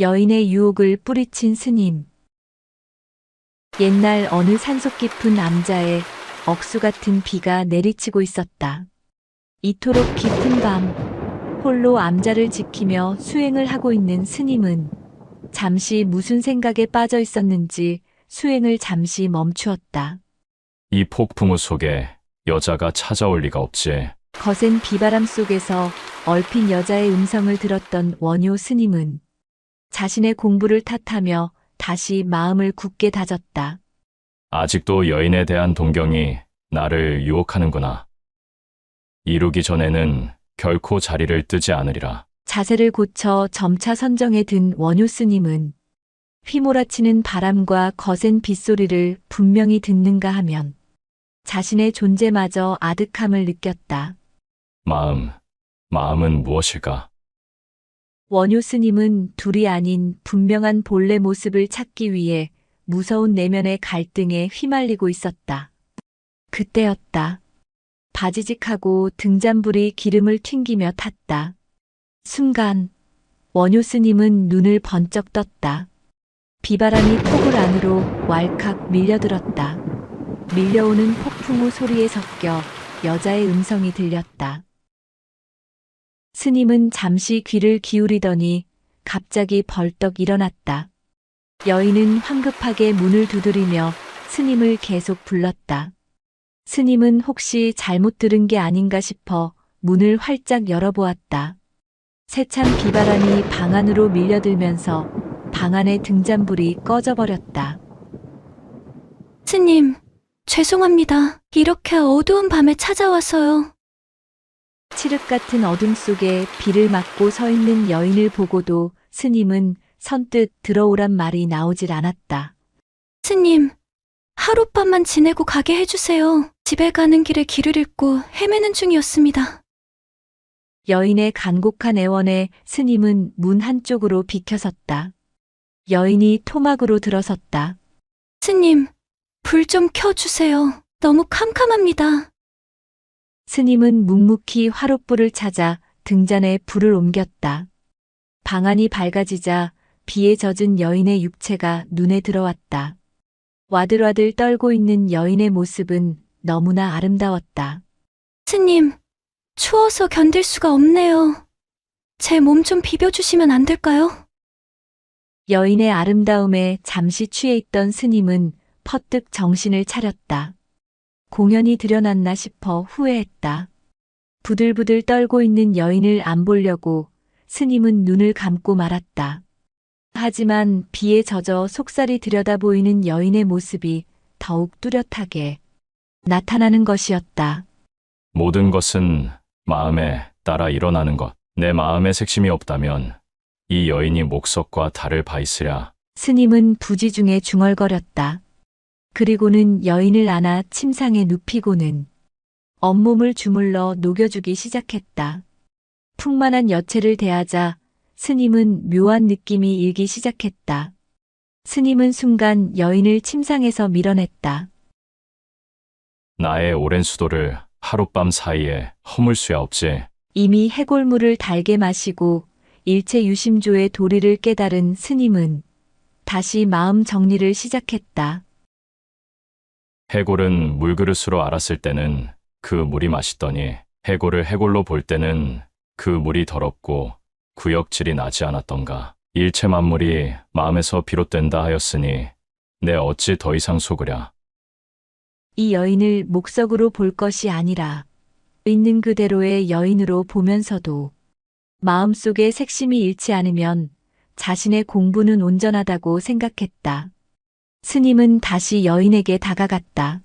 여인의 유혹을 뿌리친 스님. 옛날 어느 산속 깊은 암자에 억수 같은 비가 내리치고 있었다. 이토록 깊은 밤, 홀로 암자를 지키며 수행을 하고 있는 스님은 잠시 무슨 생각에 빠져 있었는지 수행을 잠시 멈추었다. 이 폭풍우 속에 여자가 찾아올 리가 없지. 거센 비바람 속에서 얼핏 여자의 음성을 들었던 원효 스님은 자신의 공부를 탓하며 다시 마음을 굳게 다졌다. 아직도 여인에 대한 동경이 나를 유혹하는구나. 이루기 전에는 결코 자리를 뜨지 않으리라. 자세를 고쳐 점차 선정에 든 원효 스님은 휘몰아치는 바람과 거센 빗소리를 분명히 듣는가 하면 자신의 존재마저 아득함을 느꼈다. 마음, 마음은 무엇일까? 원효 스님은 둘이 아닌 분명한 본래 모습을 찾기 위해 무서운 내면의 갈등에 휘말리고 있었다. 그때였다. 바지직하고 등잔불이 기름을 튕기며 탔다. 순간 원효 스님은 눈을 번쩍 떴다. 비바람이 폭을 안으로 왈칵 밀려들었다. 밀려오는 폭 풍우 소리에 섞여 여자의 음성이 들렸다. 스님은 잠시 귀를 기울이더니 갑자기 벌떡 일어났다. 여인은 황급하게 문을 두드리며 스님을 계속 불렀다. 스님은 혹시 잘못 들은 게 아닌가 싶어 문을 활짝 열어보았다. 세찬 비바람이 방 안으로 밀려들면서 방 안의 등잔불이 꺼져버렸다. 스님, 죄송합니다. 이렇게 어두운 밤에 찾아와서요. 칠흑 같은 어둠 속에 비를 맞고 서 있는 여인을 보고도 스님은 선뜻 들어오란 말이 나오질 않았다. 스님, 하룻밤만 지내고 가게 해주세요. 집에 가는 길에 길을 잃고 헤매는 중이었습니다. 여인의 간곡한 애원에 스님은 문 한쪽으로 비켜섰다. 여인이 토막으로 들어섰다. 스님, 불 좀 켜주세요. 너무 캄캄합니다. 스님은 묵묵히 화롯불을 찾아 등잔에 불을 옮겼다. 방안이 밝아지자 비에 젖은 여인의 육체가 눈에 들어왔다. 와들와들 떨고 있는 여인의 모습은 너무나 아름다웠다. 스님, 추워서 견딜 수가 없네요. 제 몸 좀 비벼주시면 안 될까요? 여인의 아름다움에 잠시 취해 있던 스님은 퍼뜩 정신을 차렸다. 공연이 드러났나 싶어 후회했다. 부들부들 떨고 있는 여인을 안 보려고 스님은 눈을 감고 말았다. 하지만 비에 젖어 속살이 들여다 보이는 여인의 모습이 더욱 뚜렷하게 나타나는 것이었다. 모든 것은 마음에 따라 일어나는 것. 내 마음에 색심이 없다면 이 여인이 목석과 달을 바 있으랴. 스님은 부지 중에 중얼거렸다. 그리고는 여인을 안아 침상에 눕히고는 온몸을 주물러 녹여주기 시작했다. 풍만한 여체를 대하자 스님은 묘한 느낌이 일기 시작했다. 스님은 순간 여인을 침상에서 밀어냈다. 나의 오랜 수도를 하룻밤 사이에 허물 수야 없지. 이미 해골물을 달게 마시고 일체 유심조의 도리를 깨달은 스님은 다시 마음 정리를 시작했다. 해골은 물그릇으로 알았을 때는 그 물이 맛있더니 해골을 해골로 볼 때는 그 물이 더럽고 구역질이 나지 않았던가. 일체 만물이 마음에서 비롯된다 하였으니 내 어찌 더 이상 속으랴. 이 여인을 목석으로 볼 것이 아니라 있는 그대로의 여인으로 보면서도 마음속에 색심이 잃지 않으면 자신의 공부는 온전하다고 생각했다. 스님은 다시 여인에게 다가갔다.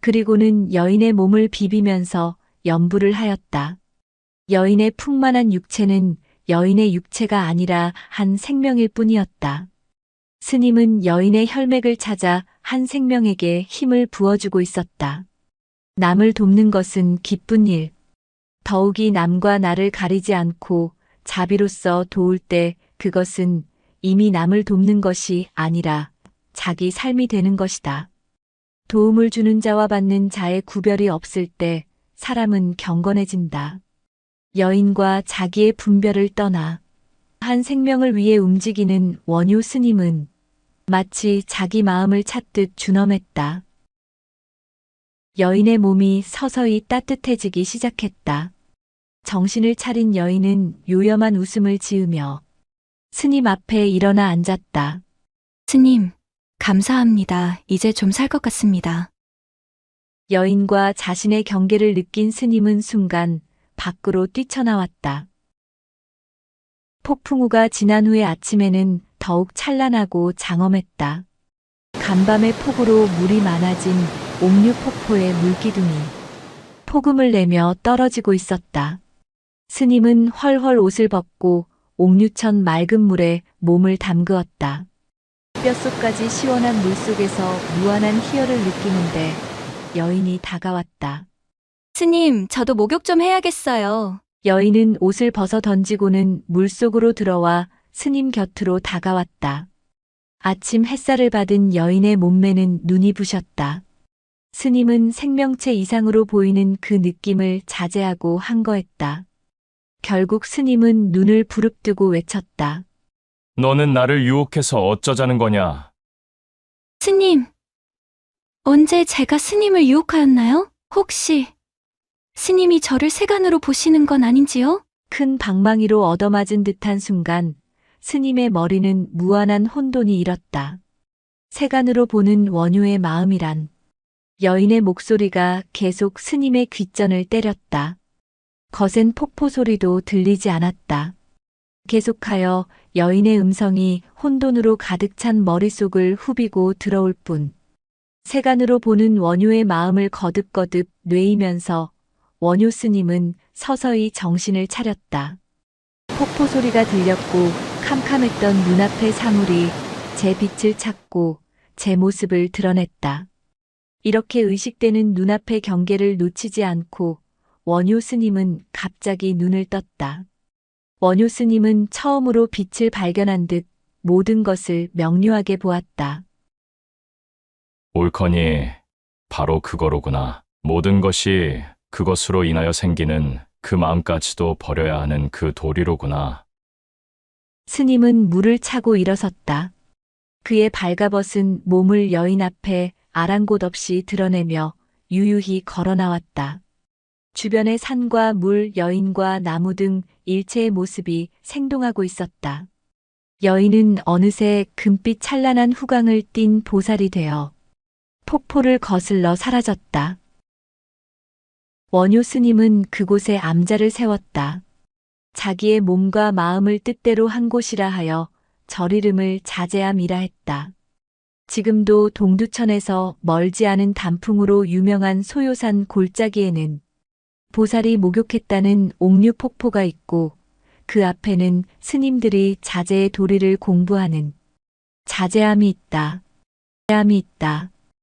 그리고는 여인의 몸을 비비면서 연부를 하였다. 여인의 풍만한 육체는 여인의 육체가 아니라 한 생명일 뿐이었다. 스님은 여인의 혈맥을 찾아 한 생명에게 힘을 부어주고 있었다. 남을 돕는 것은 기쁜 일. 더욱이 남과 나를 가리지 않고 자비로서 도울 때 그것은 이미 남을 돕는 것이 아니라 자기 삶이 되는 것이다. 도움을 주는 자와 받는 자의 구별이 없을 때 사람은 경건해진다. 여인과 자기의 분별을 떠나 한 생명을 위해 움직이는 원효 스님은 마치 자기 마음을 찾듯 준엄했다. 여인의 몸이 서서히 따뜻해지기 시작했다. 정신을 차린 여인은 요염한 웃음을 지으며 스님 앞에 일어나 앉았다. 스님, 감사합니다. 이제 좀 살 것 같습니다. 여인과 자신의 경계를 느낀 스님은 순간 밖으로 뛰쳐나왔다. 폭풍우가 지난 후의 아침에는 더욱 찬란하고 장엄했다. 간밤의 폭우로 물이 많아진 옥류 폭포의 물기둥이 폭음을 내며 떨어지고 있었다. 스님은 헐헐 옷을 벗고 옥류천 맑은 물에 몸을 담그었다. 뼛속까지 시원한 물 속에서 무한한 희열을 느끼는데 여인이 다가왔다. 스님, 저도 목욕 좀 해야겠어요. 여인은 옷을 벗어 던지고는 물속으로 들어와 스님 곁으로 다가왔다. 아침 햇살을 받은 여인의 몸매는 눈이 부셨다. 스님은 생명체 이상으로 보이는 그 느낌을 자제하고 한거했다. 결국 스님은 눈을 부릅뜨고 외쳤다. 너는 나를 유혹해서 어쩌자는 거냐? 스님, 언제 제가 스님을 유혹하였나요? 혹시 스님이 저를 세간으로 보시는 건 아닌지요? 큰 방망이로 얻어맞은 듯한 순간 스님의 머리는 무한한 혼돈이 일었다. 세간으로 보는 원효의 마음이란 여인의 목소리가 계속 스님의 귓전을 때렸다. 거센 폭포 소리도 들리지 않았다. 계속하여 여인의 음성이 혼돈으로 가득 찬 머릿속을 후비고 들어올 뿐. 세간으로 보는 원효의 마음을 거듭거듭 뇌이면서 원효 스님은 서서히 정신을 차렸다. 폭포 소리가 들렸고 캄캄했던 눈앞의 사물이 제 빛을 찾고 제 모습을 드러냈다. 이렇게 의식되는 눈앞의 경계를 놓치지 않고 원효 스님은 갑자기 눈을 떴다. 원효 스님은 처음으로 빛을 발견한 듯 모든 것을 명료하게 보았다. 옳거니 바로 그거로구나. 모든 것이 그것으로 인하여 생기는 그 마음까지도 버려야 하는 그 도리로구나. 스님은 물을 차고 일어섰다. 그의 발가벗은 몸을 여인 앞에 아랑곳 없이 드러내며 유유히 걸어 나왔다. 주변의 산과 물, 여인과 나무 등 일체의 모습이 생동하고 있었다. 여인은 어느새 금빛 찬란한 후광을 띤 보살이 되어 폭포를 거슬러 사라졌다. 원효 스님은 그곳에 암자를 세웠다. 자기의 몸과 마음을 뜻대로 한 곳이라 하여 절 이름을 자제함이라 했다. 지금도 동두천에서 멀지 않은 단풍으로 유명한 소요산 골짜기에는 보살이 목욕했다는 옥류 폭포가 있고 그 앞에는 스님들이 자제의 도리를 공부하는 자제함이 있다. 자제함이 있다.